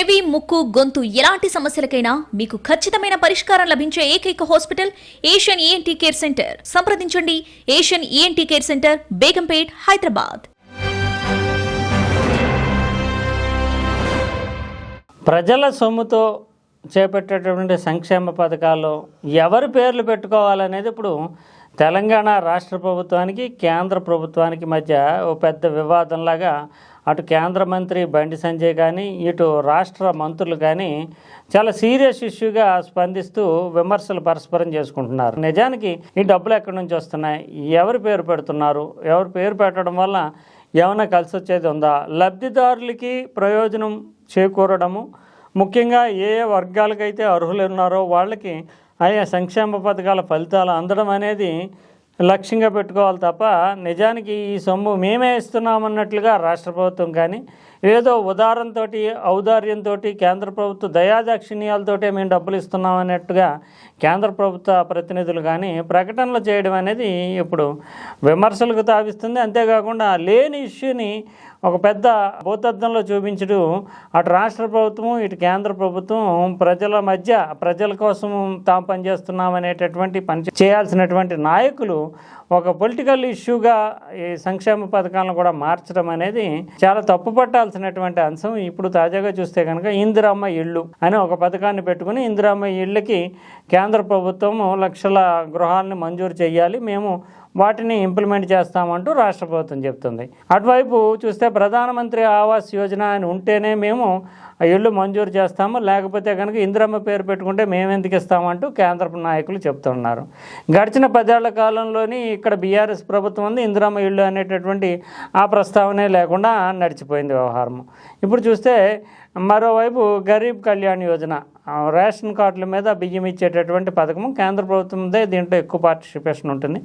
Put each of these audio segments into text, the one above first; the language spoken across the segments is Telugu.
చెవి ముక్కు గొంతు ఎలాంటి సమస్యలకైనా మీకు ఖచ్చితమైన పరిష్కారం లభించే ఏకైక hospital Asian ENT care center. సంప్రదించండి. Asian ENT care center Begumpet Hyderabad. ప్రజల సొమ్ముతో చేపట్టేటటువంటి సంక్షేమ పథకాల్లో ఎవరి పేర్లు పెట్టుకోవాలనేది ఇప్పుడు తెలంగాణ రాష్ట్ర ప్రభుత్వానికి కేంద్ర ప్రభుత్వానికి మధ్య ఓ పెద్ద వివాదంలాగా అటు కేంద్ర మంత్రి బండి సంజయ్ కానీ ఇటు రాష్ట్ర మంత్రులు కానీ చాలా సీరియస్ ఇష్యూగా స్పందిస్తూ విమర్శలు పరస్పరం చేసుకుంటున్నారు. నిజానికి ఈ డబ్బులు ఎక్కడి నుంచి వస్తున్నాయి? ఎవరి పేరు పెడుతున్నారు? ఎవరి పేరు పెట్టడం వల్ల ఏమైనా కలిసి వచ్చేది ఉందా? లబ్ధిదారులకి ప్రయోజనం చేకూరడము ముఖ్యంగా ఏ ఏ వర్గాలకైతే అర్హులు ఉన్నారో వాళ్ళకి ఆయా సంక్షేమ పథకాల ఫలితాలు అందడం అనేది లక్ష్యంగా పెట్టుకోవాలి తప్ప నిజానికి ఈ సొమ్ము మేమే ఇస్తున్నామన్నట్లుగా రాష్ట్ర ప్రభుత్వం కానీ ఏదో ఉదారంతో ఔదార్యంతో కేంద్ర ప్రభుత్వ దయాదాక్షిణ్యాలతోటే మేము డబ్బులు ఇస్తున్నామన్నట్టుగా కేంద్ర ప్రభుత్వ ప్రతినిధులు కానీ ప్రకటనలు చేయడం అనేది ఇప్పుడు విమర్శలకు తావిస్తుంది. అంతేకాకుండా లేని ఇష్యూని ఒక పెద్ద భూతద్దంలో చూపించడం. అటు రాష్ట్ర ప్రభుత్వం ఇటు కేంద్ర ప్రభుత్వం ప్రజల మధ్య ప్రజల కోసం తాము పనిచేస్తున్నాం అనేటటువంటి పని చేయాల్సినటువంటి నాయకులు ఒక పొలిటికల్ ఇష్యూగా ఈ సంక్షేమ పథకాలను కూడా మార్చడం అనేది చాలా తప్పు పట్టాల్సినటువంటి అంశం. ఇప్పుడు తాజాగా చూస్తే కనుక ఇందిరామ్మ ఇళ్ళు అని ఒక పథకాన్ని పెట్టుకుని ఇందిరామ్మ ఇళ్ళకి కేంద్ర ప్రభుత్వం లక్షల గృహాలను మంజూరు చేయాలి. మేము వాటిని ఇంప్లిమెంట్ చేస్తామంటూ రాష్ట్ర ప్రభుత్వం చెప్తుంది. అటువైపు చూస్తే ప్రధానమంత్రి ఆవాస్ యోజన అని ఉంటేనే మేము ఆ ఇళ్ళు మంజూరు చేస్తాము. లేకపోతే కనుక ఇందిరమ్మ పేరు పెట్టుకుంటే మేము ఎందుకు ఇస్తామంటూ కేంద్ర నాయకులు చెప్తున్నారు. గడిచిన పదేళ్ళ కాలంలోని ఇక్కడ బీఆర్ఎస్ ప్రభుత్వం ఉంది. ఇందిరమ్మ ఇళ్ళు అనేటటువంటి ఆ ప్రస్తావనే లేకుండా నడిచిపోయింది వ్యవహారం. ఇప్పుడు చూస్తే మరోవైపు గరీబ్ కళ్యాణ్ యోజన. రేషన్ కార్డుల మీద బియ్యం ఇచ్చేటటువంటి పథకము కేంద్ర ప్రభుత్వందే దీంట్లో ఎక్కువ పార్టిసిపేషన్ ఉంటుంది.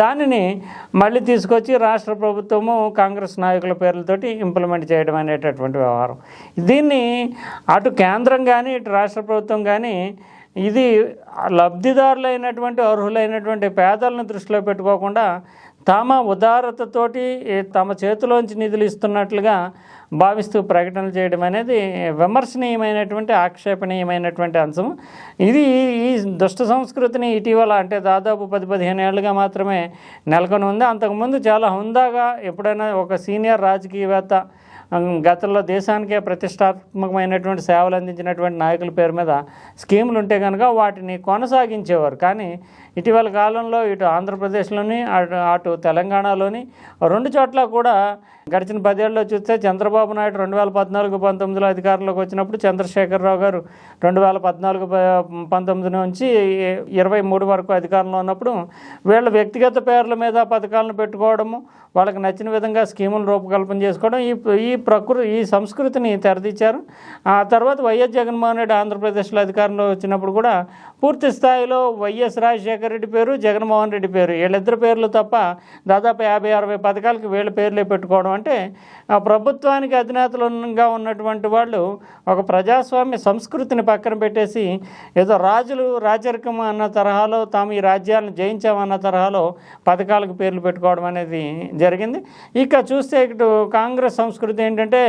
దానిని మళ్ళీ తీసుకొచ్చి రాష్ట్ర ప్రభుత్వము కాంగ్రెస్ నాయకుల పేర్లతోటి ఇంప్లిమెంట్ చేయడం అనేటటువంటి వ్యవహారం. దీన్ని అటు కేంద్రం కానీ ఇటు రాష్ట్ర ప్రభుత్వం కానీ ఇది లబ్ధిదారులైనటువంటి అర్హులైనటువంటి పేదలను దృష్టిలో పెట్టుకోకుండా తమ ఉదారతతోటి తమ చేతిలోంచి నిధులు ఇస్తున్నట్లుగా భావిస్తూ ప్రకటనలు చేయడం అనేది విమర్శనీయమైనటువంటి ఆక్షేపణీయమైనటువంటి అంశం ఇది ఈ దుష్ట సంస్కృతిని ఇటీవల అంటే దాదాపు పది పదిహేను ఏళ్ళుగా మాత్రమే నెలకొని ఉంది. అంతకుముందు చాలా హుందాగా ఎప్పుడైనా ఒక సీనియర్ రాజకీయవేత్త గతంలో దేశానికే ప్రతిష్టాత్మకమైనటువంటి సేవలు అందించినటువంటి నాయకుల పేరు మీద స్కీములు ఉంటే కనుక వాటిని కొనసాగించేవారు. కానీ ఇటీవల కాలంలో ఇటు ఆంధ్రప్రదేశ్లోని అటు అటు తెలంగాణలోని రెండు చోట్ల కూడా గడిచిన పదేళ్ళలో చూస్తే చంద్రబాబు నాయుడు రెండు వేల పద్నాలుగు పంతొమ్మిదిలో అధికారంలోకి వచ్చినప్పుడు చంద్రశేఖరరావు గారు రెండు వేల పద్నాలుగు ప- పంతొమ్మిది నుంచి ఇరవై మూడు వరకు అధికారంలో ఉన్నప్పుడు వీళ్ళ వ్యక్తిగత పేర్ల మీద పథకాలను పెట్టుకోవడము వాళ్ళకి నచ్చిన విధంగా స్కీములు రూపకల్పన చేసుకోవడం ఈ ఈ ప్రకృతి ఈ సంస్కృతిని తెరదీచారు ఆ తర్వాత వైఎస్ జగన్మోహన్ రెడ్డి ఆంధ్రప్రదేశ్లో అధికారంలో వచ్చినప్పుడు కూడా పూర్తి స్థాయిలో వైఎస్ రాజశేఖర రెడ్డి పేరు జగన్మోహన్ రెడ్డి పేరు. వీళ్ళిద్దరి పేర్లు తప్ప దాదాపు యాభై అరవై పథకాలకి వీళ్ళ పేర్లే పెట్టుకోవడం అంటే ప్రభుత్వానికి అధినేతలుగా ఉన్నటువంటి వాళ్ళు ఒక ప్రజాస్వామ్య సంస్కృతిని పక్కన పెట్టేసి ఏదో రాజులు రాజరికం అన్న తరహాలో తాము ఈ రాజ్యాలను జయించామన్న తరహాలో పథకాలకు పేర్లు పెట్టుకోవడం అనేది జరిగింది. ఇక చూస్తే ఇటు కాంగ్రెస్ సంస్కృతి ఏంటంటే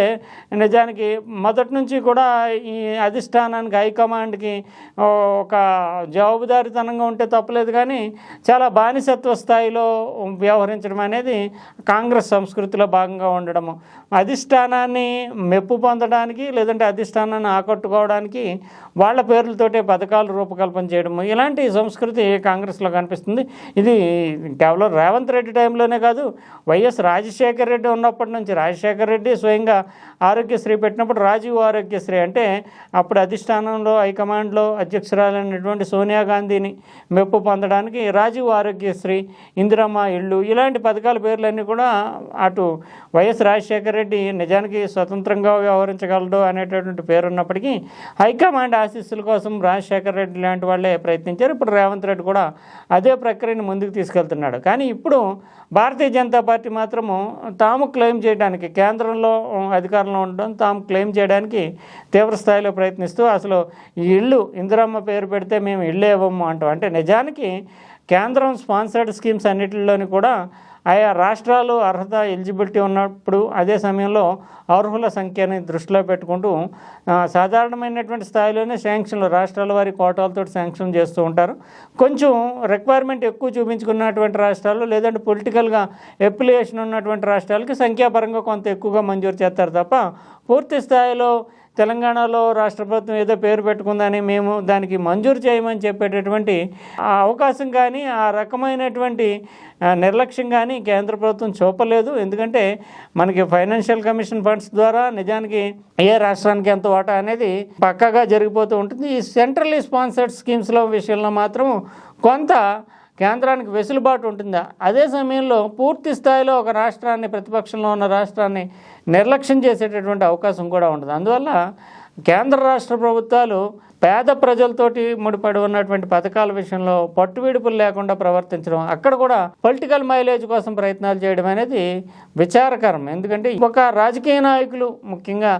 నిజానికి మొదటి నుంచి కూడా ఈ అధిష్టానానికి హైకమాండ్కి ఒక జవాబుదారితనంగా ఉంటే తప్పలేదు కానీ చాలా బానిసత్వ స్థాయిలో వ్యవహరించడం అనేది కాంగ్రెస్ సంస్కృతిలో భాగంగా ఉండడము. అధిష్టానాన్ని మెప్పు పొందడానికి లేదంటే అధిష్టానాన్ని ఆకట్టుకోవడానికి వాళ్ళ పేర్లతోటే పథకాలు రూపకల్పన చేయడము. ఇలాంటి సంస్కృతి కాంగ్రెస్లో కనిపిస్తుంది. ఇది కేవలం రేవంత్ రెడ్డి టైంలోనే కాదు వైఎస్ రాజశేఖర రెడ్డి ఉన్నప్పటి నుంచి. రాజశేఖర రెడ్డి స్వయంగా ఆరోగ్యశ్రీ పెట్టినప్పుడు రాజీవ్ ఆరోగ్యశ్రీ అంటే అప్పుడు అధిష్టానంలో హైకమాండ్లో అధ్యక్షురాలైనటువంటి సోనియా గాంధీని మెప్పు పొందడానికి రాజీవ్ ఆరోగ్యశ్రీ ఇందిరమ్మ ఇళ్ళు ఇలాంటి పథకాల పేర్లన్నీ కూడా అటు వైఎస్ రాజశేఖర రెడ్డి నిజానికి స్వతంత్రంగా వ్యవహరించగలడు అనేటటువంటి పేరున్నప్పటికీ హైకమాండ్ ఆశీస్సుల కోసం రాజశేఖర రెడ్డి లాంటి వాళ్ళే ప్రయత్నించారు. ఇప్పుడు రేవంత్ రెడ్డి కూడా అదే ప్రక్రియను ముందుకు తీసుకెళ్తున్నాడు. కానీ ఇప్పుడు భారతీయ జనతా పార్టీ మాత్రము తాము క్లెయిమ్ చేయడానికి కేంద్రంలో అధికారంలో ఉండడం తాము క్లెయిమ్ చేయడానికి తీవ్రస్థాయిలో ప్రయత్నిస్తూ అసలు ఈ ఇల్లు ఇందిరమ్మ పేరు పెడితే మేము ఇళ్ళే ఇవ్వము అంటాం అంటే నిజానికి కేంద్రం స్పాన్సర్డ్ స్కీమ్స్ అన్నిటిలోని కూడా ఆయా రాష్ట్రాలు అర్హత ఎలిజిబిలిటీ ఉన్నప్పుడు అదే సమయంలో అర్హుల సంఖ్యని దృష్టిలో పెట్టుకుంటూ సాధారణమైనటువంటి స్థాయిలోనే శాంక్షన్లు రాష్ట్రాల వారి కోటాలతో శాంక్షన్ చేస్తూ ఉంటారు. కొంచెం రిక్వైర్మెంట్ ఎక్కువ చూపించుకున్నటువంటి రాష్ట్రాలు లేదంటే పొలిటికల్గా ఎప్లికేషన్ ఉన్నటువంటి రాష్ట్రాలకి సంఖ్యాపరంగా కొంత ఎక్కువగా మంజూరు చేస్తారు తప్ప పూర్తి స్థాయిలో తెలంగాణలో రాష్ట్ర ప్రభుత్వం ఏదో పేరు పెట్టుకుందని మేము దానికి మంజూరు చేయమని చెప్పేటటువంటి ఆ అవకాశం కానీ ఆ రకమైనటువంటి నిర్లక్ష్యం కానీ కేంద్ర ప్రభుత్వం చూపలేదు. ఎందుకంటే మనకి ఫైనాన్షియల్ కమిషన్ ఫండ్స్ ద్వారా నిజానికి ఏ రాష్ట్రానికి ఎంత వాటా అనేది పక్కాగా జరిగిపోతూ ఉంటుంది. ఈ సెంట్రల్లీ స్పాన్సర్డ్ స్కీమ్స్లో విషయంలో మాత్రం కొంత కేంద్రానికి వెసులుబాటు ఉంటుందా? అదే సమయంలో పూర్తి స్థాయిలో ఒక రాష్ట్రాన్ని ప్రతిపక్షంలో ఉన్న రాష్ట్రాన్ని నిర్లక్ష్యం చేసేటటువంటి అవకాశం కూడా ఉంటుంది అందువల్ల కేంద్ర రాష్ట్ర ప్రభుత్వాలు పేద ప్రజలతోటి ముడిపడి ఉన్నటువంటి పథకాల విషయంలో పట్టు విడుపులు లేకుండా ప్రవర్తించడం అక్కడ కూడా పొలిటికల్ మైలేజ్ కోసం ప్రయత్నాలు చేయడం అనేది విచారకరం. ఎందుకంటే ఒక రాజకీయ నాయకులు ముఖ్యంగా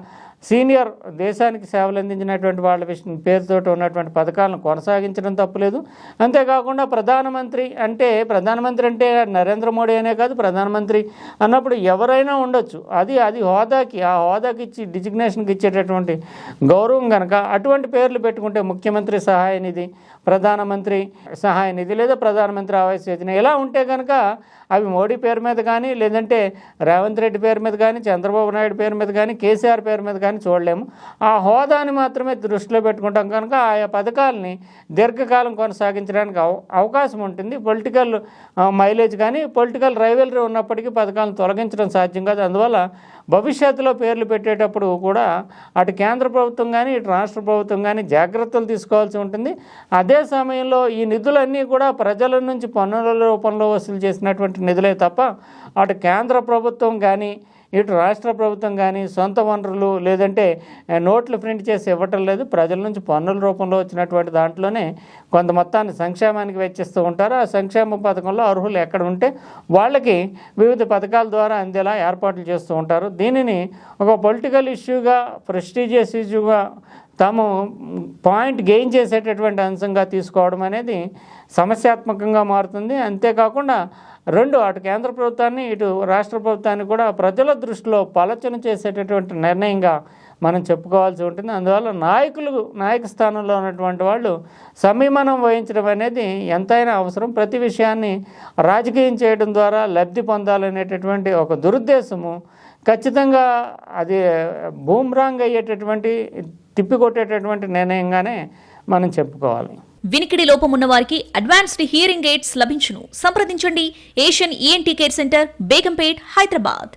సీనియర్ దేశానికి సేవలు అందించినటువంటి వాళ్ళ విషయం పేరుతోటి ఉన్నటువంటి పథకాలను కొనసాగించడం తప్పులేదు. అంతేకాకుండా ప్రధానమంత్రి అంటే ప్రధానమంత్రి అంటే నరేంద్ర మోడీ అనే కాదు ప్రధానమంత్రి అన్నప్పుడు ఎవరైనా ఉండొచ్చు. అది అది హోదాకి ఆ హోదాకి ఇచ్చి డిజిగ్నేషన్కి ఇచ్చేటటువంటి గౌరవం కనుక అటువంటి పేర్లు పెట్టుకుంటే ముఖ్యమంత్రి సహాయ నిధి ప్రధానమంత్రి సహాయ నిధి లేదా ప్రధానమంత్రి ఆవాస్ యోజన ఇలా ఉంటే కనుక అవి మోడీ పేరు మీద కానీ లేదంటే రేవంత్ రెడ్డి పేరు మీద కానీ చంద్రబాబు నాయుడు పేరు మీద కానీ కేసీఆర్ పేరు మీద కానీ చూడలేము. ఆ హోదాని మాత్రమే దృష్టిలో పెట్టుకుంటాం కనుక ఆయా పథకాలని దీర్ఘకాలం కొనసాగించడానికి అవ అవకాశం ఉంటుంది. పొలిటికల్ మైలేజ్ కానీ పొలిటికల్ రైవలరీ ఉన్నప్పటికీ పథకాలను తొలగించడం సాధ్యం కాదు. అందువల్ల భవిష్యత్తులో పేర్లు పెట్టేటప్పుడు కూడా అటు కేంద్ర ప్రభుత్వం కానీ ఇటు రాష్ట్ర ప్రభుత్వం కానీ జాగ్రత్తలు తీసుకోవాల్సి ఉంటుంది. అదే సమయంలో ఈ నిధులన్నీ కూడా ప్రజల నుంచి పన్నుల రూపంలో వసూలు చేసినటువంటి నిధులే తప్ప అటు కేంద్ర ప్రభుత్వం కానీ ఇటు రాష్ట్ర ప్రభుత్వం కానీ సొంత వనరులు లేదంటే నోట్లు ప్రింట్ చేసి ఇవ్వటం లేదు. ప్రజల నుంచి పన్నుల రూపంలో వచ్చినటువంటి దాంట్లోనే కొంత మొత్తాన్ని సంక్షేమానికి వెచ్చిస్తూ ఉంటారు. ఆ సంక్షేమ పథకంలో అర్హులు ఎక్కడ ఉంటే వాళ్ళకి వివిధ పథకాల ద్వారా అందేలా ఏర్పాట్లు చేస్తూ ఉంటారు. దీనిని ఒక పొలిటికల్ ఇష్యూగా ప్రెస్టీజియస్ ఇష్యూగా తాము పాయింట్ గెయిన్ చేసేటటువంటి అంశంగా తీసుకోవడం అనేది సమస్యాత్మకంగా మారుతుంది. అంతేకాకుండా రెండు అటు కేంద్ర ప్రభుత్వాన్ని ఇటు రాష్ట్ర ప్రభుత్వాన్ని కూడా ప్రజల దృష్టిలో పలచన చేసేటటువంటి నిర్ణయంగా మనం చెప్పుకోవాల్సి ఉంటుంది. అందువల్ల నాయకులు నాయక స్థానంలో ఉన్నటువంటి వాళ్ళు సంయమనం వహించడం అనేది ఎంతైనా అవసరం. ప్రతి విషయాన్ని రాజకీయం చేయడం ద్వారా లబ్ధి పొందాలనేటటువంటి ఒక దురుద్దేశము. ఖచ్చితంగా అది బూమ్రాంగ్ అయ్యేటటువంటి తిప్పికొట్టేటటువంటి నిర్ణయంగానే మనం చెప్పుకోవాలి. వినికిడి లోపం ఉన్న వారికి అడ్వాన్స్డ్ హియరింగ్ ఎయిడ్స్ లభించును. సంప్రదించండి. Asian ENT care center Begumpet Hyderabad.